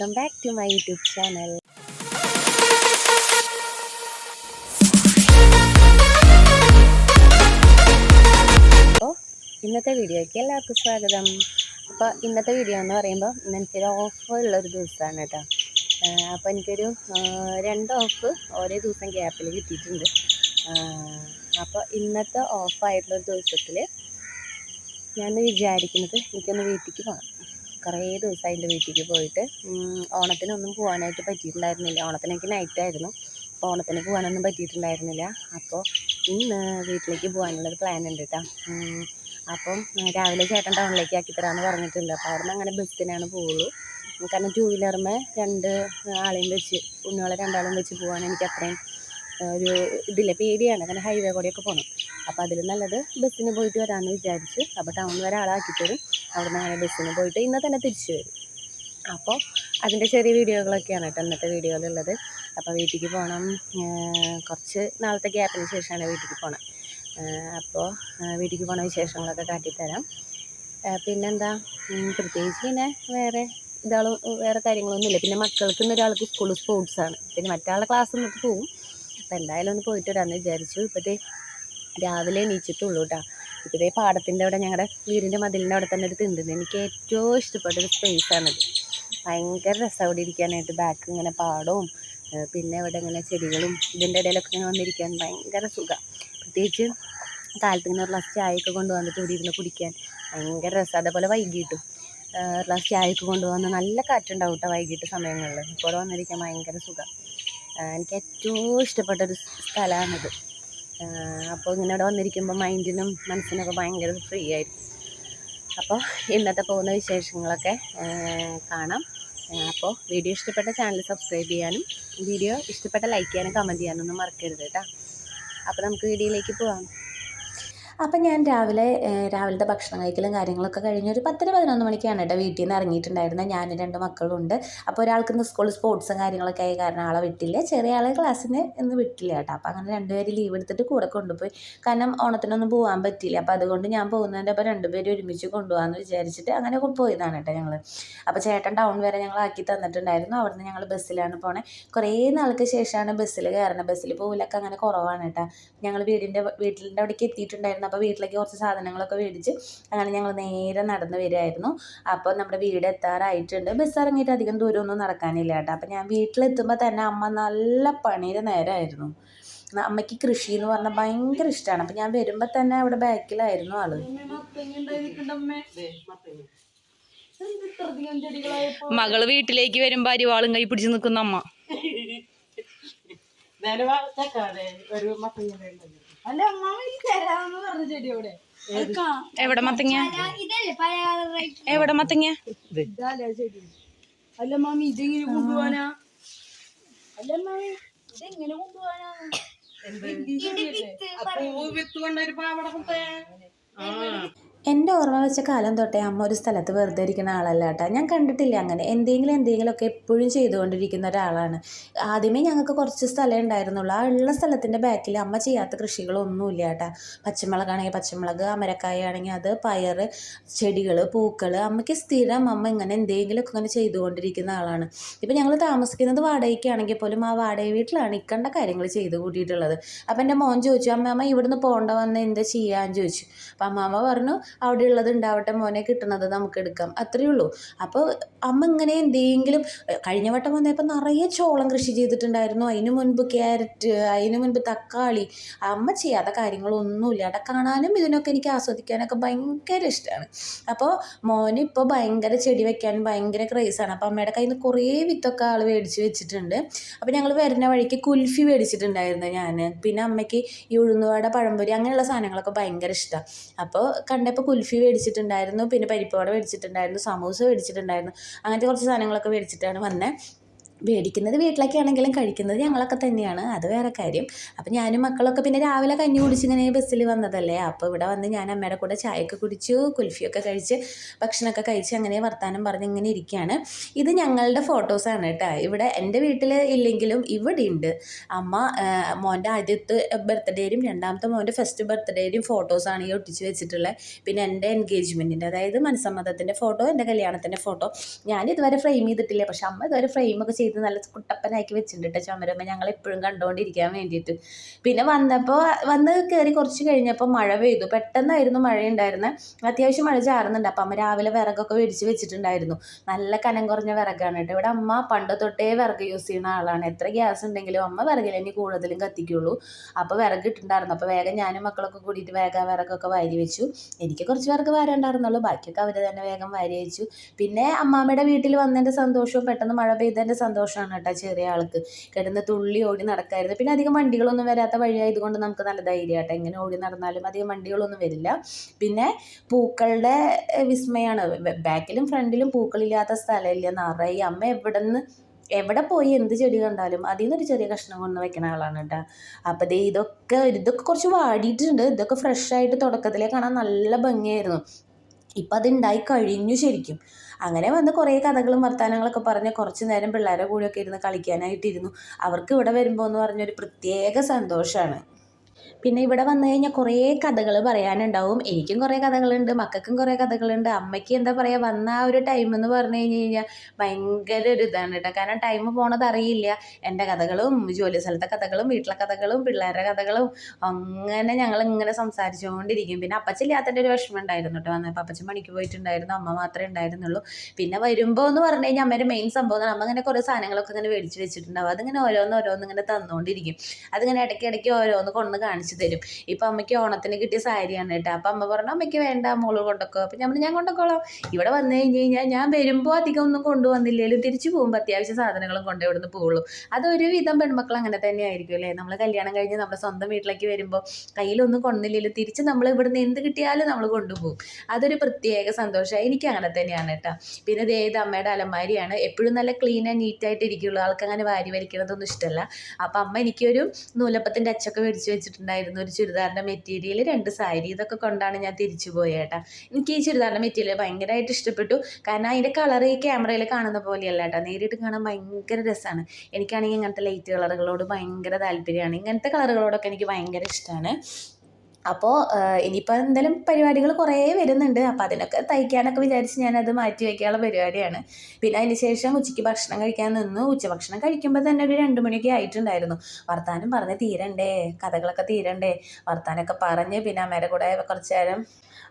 Welcome back to my YouTube channel അപ്പോൾ ഇന്നത്തെ വീഡിയോയ്ക്ക് എല്ലാവർക്കും സ്വാഗതം. അപ്പോൾ ഇന്നത്തെ വീഡിയോ എന്ന് പറയുമ്പോൾ എനിക്കൊരു ഓഫ് ഉള്ളൊരു ദിവസമാണ് കേട്ടോ. അപ്പോൾ എനിക്കൊരു രണ്ട് ഓഫ് ഓരോ ദിവസം ഗ്യാപ്പിൽ കിട്ടിയിട്ടുണ്ട്. അപ്പോൾ ഇന്നത്തെ ഓഫായിട്ടുള്ളൊരു ദിവസത്തിൽ ഞാൻ വിചാരിക്കുന്നത് എനിക്കൊന്ന് വീട്ടിലേക്ക് പോകണം കുറേ ദിവസമായി എന്റെ വീട്ടിലേക്ക് പോയിട്ട് ഓണത്തിനൊന്നും പോകാനായിട്ട് പറ്റിയിട്ടുണ്ടായിരുന്നില്ല. ഓണത്തിനൊക്കെ നൈറ്റായിരുന്നു അപ്പോൾ ഓണത്തിന് പോകാനൊന്നും പറ്റിയിട്ടുണ്ടായിരുന്നില്ല. അപ്പോൾ ഇന്ന് വീട്ടിലേക്ക് പോകാനുള്ളൊരു പ്ലാൻ ഉണ്ട് കേട്ടോ അപ്പം രാവിലെ ചേട്ടൻ ടൗണിലേക്ക് ആക്കി തരാമെന്ന് പറഞ്ഞിട്ടുണ്ട്. അപ്പോൾ അവിടെ നിന്ന് അങ്ങനെ ബസ്സിനാണ് പോവുള്ളൂ. കാരണം ടൂ വീലറുമേ രണ്ട് ആളെയും വെച്ച് ഉണ്ണികളെ രണ്ടാളും വെച്ച് പോകാൻ എനിക്ക് അത്രയും ഒരു ഇതില്ല പേടിയാണ്. കാരണം ഹൈവേ കൂടെയൊക്കെ പോകണം അപ്പോൾ അതിൽ നല്ലത് ബസ്സിന് പോയിട്ട് വരാമെന്ന് വിചാരിച്ചു അപ്പോൾ ടൗണിൽ വരെ ആളാക്കി തരും അവിടെ നിന്ന് അങ്ങനെ ബസ്സിന് പോയിട്ട് ഇന്ന് തന്നെ തിരിച്ചു വരും. അപ്പോൾ അതിന്റെ ചെറിയ വീഡിയോകളൊക്കെയാണ് കേട്ടോ ഇന്നത്തെ വീഡിയോയിലുള്ളത്. അപ്പോൾ വീട്ടിലേക്ക് പോകണം കുറച്ച് നാളത്തെ ഗ്യാപ്പിന് ശേഷമാണ് വീട്ടിലേക്ക് പോകണം അപ്പോൾ വീട്ടിലേക്ക് പോണ വിശേഷങ്ങളൊക്കെ കാട്ടിത്തരാം. പിന്നെന്താ? പ്രത്യേകിച്ച് പിന്നെ വേറെ ഇതാളും വേറെ കാര്യങ്ങളൊന്നുമില്ല. പിന്നെ മക്കൾക്ക് ഇന്ന് ഒരാൾക്ക് സ്കൂളിൽ സ്പോർട്സാണ് പിന്നെ മറ്റാളുടെ ക്ലാസ് എന്നിട്ട് പോവും. അപ്പോൾ എന്തായാലും ഒന്ന് പോയിട്ട് വരാമെന്ന് വിചാരിച്ചു. ഇപ്പോഴത്തെ രാവിലെ എണീച്ചിട്ടുള്ളൂ കേട്ടോ. ഇപ്പോഴത്തെ പാടത്തിന്റെ അവിടെ ഞങ്ങളുടെ വീടിന്റെ മതിലിന്റെ അവിടെ തന്നെ ഒരു തിണ്ടുണ്ട്. എനിക്ക് ഏറ്റവും ഇഷ്ടപ്പെട്ട ഒരു സ്പേസാണിത് ഭയങ്കര രസം അവിടെ ഇരിക്കാനായിട്ട്. ബാക്ക് ഇങ്ങനെ പാടവും പിന്നെ ഇവിടെ ഇങ്ങനെ ചെടികളും ഇതിന്റെ ഇടയിലൊക്കെ ഇങ്ങനെ വന്നിരിക്കാൻ ഭയങ്കര സുഖം. പ്രത്യേകിച്ച് കാലത്ത് ഇങ്ങനെ ഒരു ഗ്ലാസ് ചായയൊക്കെ കൊണ്ടുവന്നിട്ട് ഇവിടെ ഇരുന്ന് കുടിക്കാൻ ഭയങ്കര രസം. അതേപോലെ വൈകിട്ടും ഒരു ഗ്ലാസ് ചായയൊക്കെ കൊണ്ടുവന്ന് നല്ല കാറ്റുണ്ടാവും കേട്ടോ വൈകിട്ട് സമയങ്ങളിൽ ഇപ്പോൾ വന്നിരിക്കാൻ ഭയങ്കര സുഖം. എനിക്ക് ഏറ്റവും ഇഷ്ടപ്പെട്ടൊരു സ്ഥലമാണിത് അപ്പോൾ ഇങ്ങനെ ഇവിടെ വന്നിരിക്കുമ്പോൾ മൈൻഡിനും മനസ്സിനൊക്കെ ഭയങ്കര ഫ്രീ ആയിരിക്കും. അപ്പോൾ ഇന്നത്തെ പോകുന്ന വിശേഷങ്ങളൊക്കെ കാണാം. അപ്പോൾ വീഡിയോ ഇഷ്ടപ്പെട്ട ചാനൽ സബ്സ്ക്രൈബ് ചെയ്യാനും വീഡിയോ ഇഷ്ടപ്പെട്ട ലൈക്ക് ചെയ്യാനും കമന്റ് ചെയ്യാനൊന്നും മറക്കരുത് കേട്ടോ. അപ്പോൾ നമുക്ക് വീഡിയോയിലേക്ക് പോവാം. അപ്പം ഞാൻ രാവിലെ രാവിലത്തെ ഭക്ഷണം കഴിക്കലും കാര്യങ്ങളൊക്കെ കഴിഞ്ഞ് ഒരു പത്തര പതിനൊന്ന് മണിക്കാണ് കേട്ടോ വീട്ടിൽ നിന്ന് ഇറങ്ങിയിട്ടുണ്ടായിരുന്നത്. ഞാനും രണ്ട് മക്കളുണ്ട്. അപ്പോൾ ഒരാൾക്ക് സ്കൂളിൽ സ്പോർട്സും കാര്യങ്ങളൊക്കെ ആയി കാരണം ആളെ വിട്ടില്ല. ചെറിയ ആളെ ക്ലാസ്സിന് ഇന്ന് വിട്ടില്ല കേട്ടോ. അപ്പോൾ അങ്ങനെ രണ്ടുപേര് ലീവ് എടുത്തിട്ട് കൂടെ കൊണ്ടുപോയി. കാരണം ഓണത്തിനൊന്നും പോകാൻ പറ്റില്ല അപ്പോൾ അതുകൊണ്ട് ഞാൻ പോകുന്നതിന്റെ അപ്പോൾ രണ്ടുപേരും ഒരുമിച്ച് കൊണ്ടുപോകാമെന്ന് വിചാരിച്ചിട്ട് അങ്ങനെ പോയതാണ് കേട്ടോ ഞങ്ങൾ അപ്പോൾ ചേട്ടൻ ടൗൺ വരെ ഞങ്ങൾ ആക്കി തന്നിട്ടുണ്ടായിരുന്നു. അവിടുന്ന് ഞങ്ങൾ ബസ്സിലാണ് പോണേ. കുറേ നാൾക്ക് ശേഷമാണ് ബസ്സിൽ കയറണത് ബസ്സിൽ പോകില്ലൊക്കെ അങ്ങനെ കുറവാണ് കേട്ടോ. ഞങ്ങൾ വീടിന്റെ വീട്ടിലിന്റെ അവിടേക്ക് എത്തിയിട്ടുണ്ടായിരുന്നു അപ്പോൾ വീട്ടിലേക്ക് കുറച്ച് സാധനങ്ങളൊക്കെ മേടിച്ച് അങ്ങനെ ഞങ്ങൾ നേരെ നടന്ന് വരുമായിരുന്നു അപ്പോൾ നമ്മുടെ വീട് എത്താറായിട്ടുണ്ട്. ബസ് ഇറങ്ങിയിട്ട് അധികം ദൂരമൊന്നും നടക്കാനില്ല കേട്ടോ. അപ്പോൾ ഞാൻ വീട്ടിലെത്തുമ്പോൾ തന്നെ അമ്മ നല്ല പണിയുടെ നേരമായിരുന്നു അമ്മയ്ക്ക് കൃഷി എന്ന് പറഞ്ഞാൽ ഭയങ്കര ഇഷ്ടമാണ് അപ്പം ഞാൻ വരുമ്പോൾ തന്നെ അവിടെ ബാക്കിലായിരുന്നു ആൾ. മകൾ വീട്ടിലേക്ക് വരുമ്പോ അരിവാളും കൈ പിടിച്ച് നിൽക്കുന്ന അമ്മ. അല്ല അമ്മ തരാന്ന് പറഞ്ഞ ചെടി അവിടെ എവിടെ മത്തങ്ങ? എവിടെ മത്തങ്ങ? ഇതല്ലേ ചെടി. അല്ല മാമി ഇതെങ്ങനെ കൊണ്ടുപോവാനാ? അല്ല മാമി ഇതെങ്ങനെ കൊണ്ടുപോവാനാ? ഈ ചെടിയല്ലേ? എന്റെ ഓർമ്മ വെച്ച കാലം തൊട്ടേ അമ്മ ഒരു സ്ഥലത്ത് വെറുതെ ഇരിക്കുന്ന ആളല്ല കേട്ടോ. ഞാൻ കണ്ടിട്ടില്ല അങ്ങനെ. എന്തെങ്കിലും എന്തെങ്കിലുമൊക്കെ എപ്പോഴും ചെയ്തുകൊണ്ടിരിക്കുന്ന ഒരാളാണ്. ആദ്യമേ ഞങ്ങൾക്ക് കുറച്ച് സ്ഥലം ഉണ്ടായിരുന്നുള്ളൂ. ആ ഉള്ള സ്ഥലത്തിന്റെ ബാക്കിൽ അമ്മ ചെയ്യാത്ത കൃഷികളൊന്നുമില്ല കേട്ടോ. പച്ചമുളകാണെങ്കിൽ പച്ചമുളക് അമരക്കായ ആണെങ്കിൽ അത് പയർ ചെടികൾ പൂക്കൾ. അമ്മയ്ക്ക് സ്ഥിരം അമ്മ ഇങ്ങനെ എന്തെങ്കിലുമൊക്കെ ഇങ്ങനെ ചെയ്തുകൊണ്ടിരിക്കുന്ന ആളാണ്. ഇപ്പം ഞങ്ങൾ താമസിക്കുന്നത് വാടകയ്ക്കാണെങ്കിൽ പോലും ആ വാടക വീട്ടിലാണ് ഇക്കണ്ട കാര്യങ്ങൾ ചെയ്ത് കൂട്ടിയിട്ടുള്ളത്. അപ്പം എന്റെ മോൻ ചോദിച്ചു അമ്മ അമ്മ ഇവിടുന്ന് പോകേണ്ട വന്ന് എന്താ ചെയ്യാന്ന് ചോദിച്ചു. അപ്പം അമ്മാമ്മ പറഞ്ഞു അവിടെ ഉള്ളത് ഉണ്ടാവട്ടെ മോനെ കിട്ടുന്നത് നമുക്ക് എടുക്കാം. അത്രയേ ഉള്ളൂ. അപ്പോൾ അമ്മ ഇങ്ങനെ എന്തെങ്കിലും കഴിഞ്ഞ വട്ടം വന്നപ്പോൾ നിറയെ ചോളം കൃഷി ചെയ്തിട്ടുണ്ടായിരുന്നു. അതിന് മുൻപ് ക്യാരറ്റ് അതിന് മുൻപ് തക്കാളി. അമ്മ ചെയ്യാത്ത കാര്യങ്ങളൊന്നുമില്ല. അവിടെ കാണാനും ഇതിനൊക്കെ എനിക്ക് ആസ്വദിക്കാനൊക്കെ ഭയങ്കര ഇഷ്ടമാണ്. അപ്പോൾ മോന് ഇപ്പോൾ ഭയങ്കര ചെടി വെക്കാൻ ഭയങ്കര ക്രേസാണ് അപ്പോൾ അമ്മയുടെ കയ്യിൽ നിന്ന് കുറേ വിത്തൊക്കെ ആൾ മേടിച്ച് വെച്ചിട്ടുണ്ട്. അപ്പോൾ ഞങ്ങൾ വരുന്ന വഴിക്ക് കുൽഫി മേടിച്ചിട്ടുണ്ടായിരുന്നു ഞാൻ. പിന്നെ അമ്മയ്ക്ക് ഈ ഉഴുന്നുവട പഴംപൊരി അങ്ങനെയുള്ള സാധനങ്ങളൊക്കെ ഭയങ്കര ഇഷ്ടമാണ്. അപ്പോൾ കണ്ടപ്പോൾ കുൽഫി മേടിച്ചിട്ടുണ്ടായിരുന്നു പിന്നെ പരിപ്പുവട മേടിച്ചിട്ടുണ്ടായിരുന്നു സമൂസ മേടിച്ചിട്ടുണ്ടായിരുന്നു അങ്ങനത്തെ കുറച്ച് സാധനങ്ങളൊക്കെ മേടിച്ചിട്ടാണ് വന്നത് മേടിക്കുന്നത് വീട്ടിലൊക്കെ ആണെങ്കിലും കഴിക്കുന്നത് ഞങ്ങളൊക്കെ തന്നെയാണ്. അത് വേറെ കാര്യം. അപ്പം ഞാനും മക്കളൊക്കെ പിന്നെ രാവിലെ കഞ്ഞി കുടിച്ച് ഇങ്ങനെ ബസ്സിൽ വന്നതല്ലേ? അപ്പോൾ ഇവിടെ വന്ന് ഞാൻ അമ്മയുടെ കൂടെ ചായയൊക്കെ കുടിച്ചു കുൽഫിയൊക്കെ കഴിച്ച് ഭക്ഷണമൊക്കെ കഴിച്ച് അങ്ങനെ വർത്താനം പറഞ്ഞ് ഇങ്ങനെ ഇരിക്കുകയാണ്. ഇത് ഞങ്ങളുടെ ഫോട്ടോസാണ് കേട്ടോ. ഇവിടെ എന്റെ വീട്ടിൽ ഇല്ലെങ്കിലും ഇവിടെ ഉണ്ട്. അമ്മ മോന്റെ ആദ്യത്തെ ബർത്ത്ഡേയിലും രണ്ടാമത്തെ മോന്റെ ഫസ്റ്റ് ബർത്ത്ഡേയിലും ഫോട്ടോസാണ് ഈ ഒട്ടിച്ച് വെച്ചിട്ടുള്ളത്. പിന്നെ എന്റെ എൻഗേജ്മെന്റിന്റെ അതായത് മനസ്സമ്മതത്തിന്റെ ഫോട്ടോ എന്റെ കല്യാണത്തിന്റെ ഫോട്ടോ ഞാൻ ഇതുവരെ ഫ്രെയിം ചെയ്തിട്ടില്ല. പക്ഷെ അമ്മ ഇതുവരെ ഫ്രെയിമൊക്കെ ചെയ്ത് നല്ല കുട്ടപ്പനാക്കി വെച്ചിട്ടുണ്ട് കേട്ടോ ചുമരമ്മ. ഞങ്ങൾ എപ്പോഴും കണ്ടുകൊണ്ടിരിക്കാൻ വേണ്ടിയിട്ട്. പിന്നെ വന്നപ്പോൾ വന്ന് കയറി കുറച്ച് കഴിഞ്ഞപ്പോൾ മഴ പെയ്തു. പെട്ടെന്നായിരുന്നു മഴ ഉണ്ടായിരുന്നത് അത്യാവശ്യം മഴ ചാറുന്നുണ്ട്. അപ്പം അമ്മ രാവിലെ വിറകൊക്കെ മേടിച്ച് വെച്ചിട്ടുണ്ടായിരുന്നു. നല്ല കനം കുറഞ്ഞ വിറകാണ് കേട്ടോ ഇവിടെ അമ്മ പണ്ട് തൊട്ടേ വിറക് യൂസ് ചെയ്യുന്ന ആളാണ്. എത്ര ഗ്യാസ് ഉണ്ടെങ്കിലും അമ്മ വിറകിൽ ഇനി കൂടുതലും കത്തിക്കുള്ളൂ. അപ്പോൾ വിറക് ഇട്ടുണ്ടായിരുന്നു അപ്പോൾ വേഗം ഞാനും മക്കളൊക്കെ കൂടിയിട്ട് വേഗം വിറകൊക്കെ വാരി വെച്ചു. എനിക്ക് കുറച്ച് വിറക് വരണ്ടായിരുന്നുള്ളൂ ബാക്കിയൊക്കെ അവർ തന്നെ വേഗം വാരി വെച്ചു പിന്നെ അമ്മാമ്മയുടെ വീട്ടിൽ വന്നതിന്റെ സന്തോഷവും പെട്ടെന്ന് മഴ പെയ്തതിന്റെ സന്തോഷമാണ് കേട്ടോ ചെറിയ ആൾക്ക്. കിടന്ന് തുള്ളി ഓടി നടക്കായിരുന്നു. പിന്നെ അധികം വണ്ടികളൊന്നും വരാത്ത വഴിയായതുകൊണ്ട് നമുക്ക് നല്ല ധൈര്യം കേട്ടോ എങ്ങനെ ഓടി നടന്നാലും അധികം വണ്ടികളൊന്നും വരില്ല. പിന്നെ പൂക്കളുടെ വിസ്മയാണ്. ബാക്കിലും ഫ്രണ്ടിലും പൂക്കളില്ലാത്ത സ്ഥലമില്ല. നിറയെ അമ്മ എവിടെ നിന്ന് എവിടെ പോയി എന്ത് ചെടി കണ്ടാലും അതിൽ നിന്നൊരു ചെറിയ കഷ്ണം കൊണ്ട് വെക്കുന്ന ആളാണ് കേട്ടോ. അപ്പം ദേ ഇതൊക്കെ ഇതൊക്കെ കുറച്ച് വാടിയിട്ടുണ്ട് ഇതൊക്കെ ഫ്രഷായിട്ട് തുടക്കത്തിലേ കാണാൻ നല്ല ഭംഗിയായിരുന്നു. ഇപ്പം അത് ഉണ്ടായി കഴിഞ്ഞു ശരിക്കും. അങ്ങനെ വന്ന് കുറേ കഥകളും വർത്തമാനങ്ങളൊക്കെ പറഞ്ഞ് കുറച്ച് നേരം പിള്ളേരെ കൂടെയൊക്കെ ഇരുന്ന് കളിക്കാനായിട്ടിരുന്നു. അവർക്ക് ഇവിടെ വരുമ്പോൾ എന്ന് പറഞ്ഞൊരു പ്രത്യേക സന്തോഷമാണ് പിന്നെ ഇവിടെ വന്നു കഴിഞ്ഞാൽ കുറേ കഥകൾ പറയാനുണ്ടാവും. എനിക്കും കുറേ കഥകളുണ്ട് മക്കൾക്കും കുറേ കഥകളുണ്ട്. അമ്മയ്ക്ക് എന്താ പറയുക വന്ന ആ ഒരു ടൈം എന്ന് പറഞ്ഞു കഴിഞ്ഞ് കഴിഞ്ഞാൽ ഭയങ്കര ഒരു ഇതാണ് കേട്ടോ. കാരണം ടൈം പോണത് അറിയില്ല. എന്റെ കഥകളും ജോലി സ്ഥലത്തെ കഥകളും വീട്ടിലെ കഥകളും പിള്ളേരുടെ കഥകളും അങ്ങനെ ഞങ്ങൾ ഇങ്ങനെ സംസാരിച്ചുകൊണ്ടിരിക്കും. പിന്നെ അപ്പച്ചില്ലാത്തതിന്റെ ഒരു വിഷമം ഉണ്ടായിരുന്നു കേട്ടോ. വന്നപ്പോൾ അപ്പച്ചൻ പണിക്ക് പോയിട്ടുണ്ടായിരുന്നു അമ്മ മാത്രമേ ഉണ്ടായിരുന്നുള്ളൂ. പിന്നെ വരുമ്പോൾ എന്ന് പറഞ്ഞു കഴിഞ്ഞാൽ അമ്മയുടെ മെയിൻ സംഭവം അമ്മ ഇങ്ങനെ കുറേ സാധനങ്ങളൊക്കെ ഇങ്ങനെ മേടിച്ച് വെച്ചിട്ടുണ്ടാവും. അതിങ്ങനെ ഓരോന്ന് ഓരോന്ന് ഇങ്ങനെ തന്നുകൊണ്ടിരിക്കും. അതിങ്ങനെ ഇടയ്ക്ക് ഇടയ്ക്ക് ഓരോന്ന് കൊണ്ട് കാണിച്ച് തരും. ഇപ്പം അമ്മയ്ക്ക് ഓണത്തിന് കിട്ടിയ സാരിയാണ് കേട്ടോ. അപ്പം അമ്മ പറഞ്ഞു അമ്മയ്ക്ക് വേണ്ട മോൾ കൊണ്ടൊക്കെ. അപ്പം ഞാൻ ഞാൻ കൊണ്ടോക്കോളാം. ഇവിടെ വന്നു കഴിഞ്ഞ് കഴിഞ്ഞാൽ ഞാൻ വരുമ്പോൾ അധികം ഒന്നും കൊണ്ടുവന്നില്ലെങ്കിലും തിരിച്ചു പോകുമ്പോൾ അത്യാവശ്യം സാധനങ്ങളും കൊണ്ടേ ഇവിടുന്ന് പോകുള്ളൂ. അതൊരു വിധം പെൺമക്കൾ അങ്ങനെ തന്നെ ആയിരിക്കും അല്ലേ? നമ്മൾ കല്യാണം കഴിഞ്ഞ് നമ്മുടെ സ്വന്തം വീട്ടിലേക്ക് വരുമ്പോൾ കയ്യിലൊന്നും കൊണ്ടില്ലെങ്കിലും തിരിച്ച് നമ്മൾ ഇവിടുന്ന് എന്ത് കിട്ടിയാലും നമ്മൾ കൊണ്ടുപോകും. അതൊരു പ്രത്യേക സന്തോഷമാണ് എനിക്ക് അങ്ങനെ തന്നെയാണ് കേട്ടോ. പിന്നെ ദേ ഇത് അമ്മയുടെ അലമാരിയാണ്. എപ്പോഴും നല്ല ക്ലീൻ ആൻഡ് നീറ്റ് ആയിട്ട് ഇരിക്കുള്ളൂ. ആൾക്കങ്ങനെ വാരി വലിക്കണതൊന്നും ഇഷ്ടമല്ല അപ്പം അമ്മ എനിക്കൊരു നൂലപ്പത്തിന്റെ അച്ചൊക്കെ മേടിച്ച് വെച്ചിട്ടുണ്ടായിരുന്നു. ഒരു ചുരിദാറിന്റെ മെറ്റീരിയൽ രണ്ട് സാരി ഇതൊക്കെ കൊണ്ടാണ് ഞാൻ തിരിച്ചു പോയേട്ടാ എനിക്ക് ഈ ചുരിദാറിന്റെ മെറ്റീരിയൽ ഭയങ്കരമായിട്ട് ഇഷ്ടപ്പെട്ടു. കാരണം അതിന്റെ കളർ ഈ ക്യാമറയിൽ കാണുന്ന പോലെയല്ല കേട്ടോ. നേരിട്ട് കാണാൻ ഭയങ്കര രസമാണ്. എനിക്കാണെങ്കിൽ ഇങ്ങനത്തെ ലൈറ്റ് കളറുകളോട് ഭയങ്കര താല്പര്യമാണ്. ഇങ്ങനത്തെ കളറുകളോടൊക്കെ എനിക്ക് ഭയങ്കര ഇഷ്ടമാണ്. അപ്പോൾ ഇനിയിപ്പോൾ എന്തായാലും പരിപാടികൾ കുറേ വരുന്നുണ്ട്. അപ്പോൾ അതിനൊക്കെ തയ്ക്കാനൊക്കെ വിചാരിച്ച് ഞാനത് മാറ്റി വയ്ക്കാനുള്ള പരിപാടിയാണ്. പിന്നെ അതിന് ശേഷം ഉച്ചയ്ക്ക് ഭക്ഷണം കഴിക്കാൻ നിന്നു. ഉച്ചഭക്ഷണം കഴിക്കുമ്പോൾ തന്നെ ഒരു രണ്ട് മണിയൊക്കെ ആയിട്ടുണ്ടായിരുന്നു. വർത്താനം പറഞ്ഞ് തീരണ്ടേ? കഥകളൊക്കെ തീരണ്ടേ? വർത്താനമൊക്കെ പറഞ്ഞ് പിന്നെ അമ്മയുടെ കൂടെ കുറച്ച് നേരം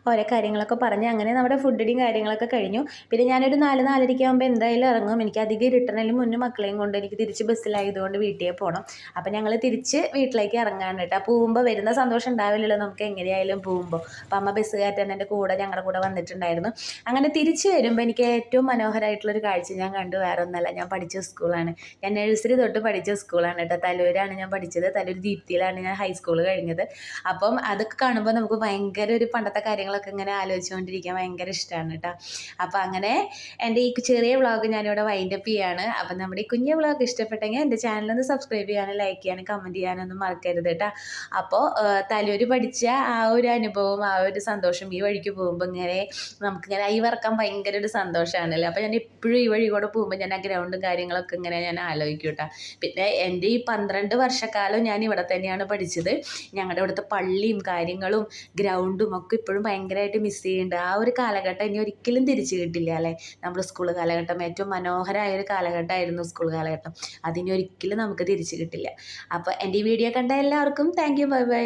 ഓരോ കാര്യങ്ങളൊക്കെ പറഞ്ഞ് അങ്ങനെ നമ്മുടെ ഫുഡിന്റെയും കാര്യങ്ങളൊക്കെ കഴിഞ്ഞു. പിന്നെ ഞാനൊരു നാല് നാലരയ്ക്ക് ആകുമ്പോൾ എന്തായാലും ഇറങ്ങും. എനിക്ക് അധികം ഇരുട്ടണേലും മുന്നേ മക്കളെയും കൊണ്ട് എനിക്ക് തിരിച്ച് ബസ്സിലായതുകൊണ്ട് വീട്ടിൽ പോകണം അപ്പം ഞങ്ങൾ തിരിച്ച് വീട്ടിലേക്ക് ഇറങ്ങാൻ കേട്ടോ. പോകുമ്പോൾ വരുന്ന സന്തോഷം ഉണ്ടാവില്ലല്ലോ നമുക്ക് എങ്ങനെയായാലും പോകുമ്പോൾ അപ്പം അമ്മ ബസ്സുകാരൻ എന്റെ കൂടെ ഞങ്ങളുടെ കൂടെ വന്നിട്ടുണ്ടായിരുന്നു. അങ്ങനെ തിരിച്ച് വരുമ്പോൾ എനിക്ക് ഏറ്റവും മനോഹരമായിട്ടുള്ളൊരു കാഴ്ച ഞാൻ കണ്ടു. വേറെ ഒന്നല്ല ഞാൻ പഠിച്ച സ്കൂളാണ് ഞാൻ നഴ്സറി തൊട്ട് പഠിച്ച സ്കൂളാണ് കേട്ടോ. തലൂരാണ് ഞാൻ പഠിച്ചത്. തലൂർ ദീപ്തിയിലാണ് ഞാൻ ഹൈസ്കൂൾ കഴിഞ്ഞത്. അപ്പം അതൊക്കെ കാണുമ്പോൾ നമുക്ക് ഭയങ്കര ഒരു പണ്ടത്തെ കാര്യങ്ങളൊക്കെ ഇങ്ങനെ ആലോചിച്ചുകൊണ്ടിരിക്കാൻ ഭയങ്കര ഇഷ്ടമാണ് കേട്ടോ അപ്പോൾ അങ്ങനെ എന്റെ ഈ ചെറിയ വ്ളോഗ് ഞാനിവിടെ വൈൻഡപ്പ് ചെയ്യാണ്. അപ്പം നമ്മുടെ ഈ കുഞ്ഞു വ്ളോഗ് ഇഷ്ടപ്പെട്ടെങ്കിൽ എന്റെ ചാനലൊന്ന് സബ്സ്ക്രൈബ് ചെയ്യാനും ലൈക്ക് ചെയ്യാനും കമന്റ് ചെയ്യാനൊന്നും മറക്കരുത് കേട്ടോ അപ്പോൾ തലൂര് പഠിച്ച ആ ഒരു അനുഭവം ആ ഒരു സന്തോഷം ഈ വഴിക്ക് പോകുമ്പോൾ ഇങ്ങനെ നമുക്കിങ്ങനെ ഈ വറക്കാൻ ഭയങ്കര ഒരു സന്തോഷമാണല്ലോ അപ്പോൾ ഞാൻ എപ്പോഴും ഈ വഴി കൂടെ പോകുമ്പോൾ ഞാൻ ആ ഗ്രൗണ്ടും കാര്യങ്ങളൊക്കെ ഇങ്ങനെ ഞാൻ ആലോചിക്കും കേട്ടോ പിന്നെ എന്റെ ഈ പന്ത്രണ്ട് വർഷക്കാലം ഞാൻ ഇവിടെ തന്നെയാണ് പഠിച്ചത്. ഞങ്ങളുടെ ഇവിടുത്തെ പള്ളിയും കാര്യങ്ങളും ഗ്രൗണ്ടും ഒക്കെ ഇപ്പോഴും ഭയങ്കരമായിട്ട് മിസ് ചെയ്യുന്നുണ്ട് ആ ഒരു കാലഘട്ടം ഇനി ഒരിക്കലും തിരിച്ചു കിട്ടില്ല അല്ലേ? നമ്മുടെ സ്കൂൾ കാലഘട്ടം ഏറ്റവും മനോഹരമായ ഒരു കാലഘട്ടമായിരുന്നു സ്കൂൾ കാലഘട്ടം. അതിനി ഒരിക്കലും നമുക്ക് തിരിച്ചു കിട്ടില്ല. അപ്പോൾ എന്റെ ഈ വീഡിയോ കണ്ട എല്ലാവർക്കും താങ്ക് യു ബൈ ബൈ